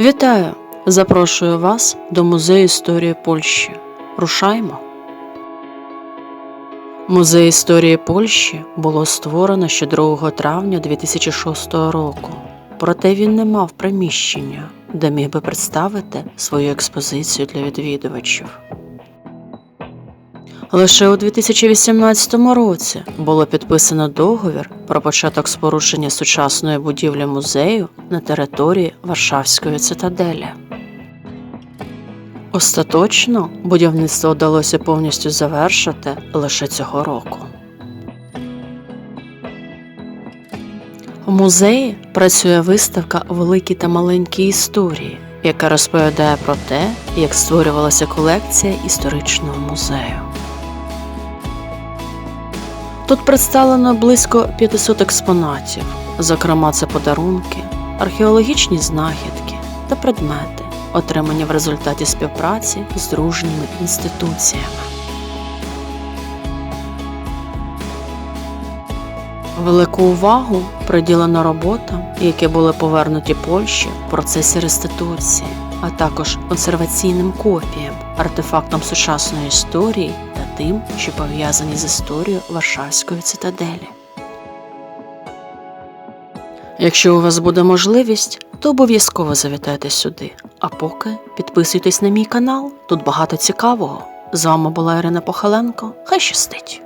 Вітаю! Запрошую вас до Музею історії Польщі. Рушаймо. Музей історії Польщі було створено ще 2 травня 2006 року. Проте він не мав приміщення, де міг би представити свою експозицію для відвідувачів. Лише у 2018 році було підписано договір про початок спорудження сучасної будівлі музею на території Варшавської цитаделі. Остаточно будівництво вдалося повністю завершити лише цього року. У музеї працює виставка Великі та маленькі історії, яка розповідає про те, як створювалася колекція історичного музею. Тут представлено близько 500 експонатів, зокрема, це подарунки, археологічні знахідки та предмети, отримані в результаті співпраці з дружніми інституціями. Велику увагу приділено роботам, які були повернуті Польщі в процесі реституції, а також консерваційним копіям, артефактам сучасної історії тим, що пов'язані з історією Варшавської цитаделі. Якщо у вас буде можливість, то обов'язково завітайте сюди. А поки підписуйтесь на мій канал, тут багато цікавого. З вами була Ірина Похаленко. Хай щастить!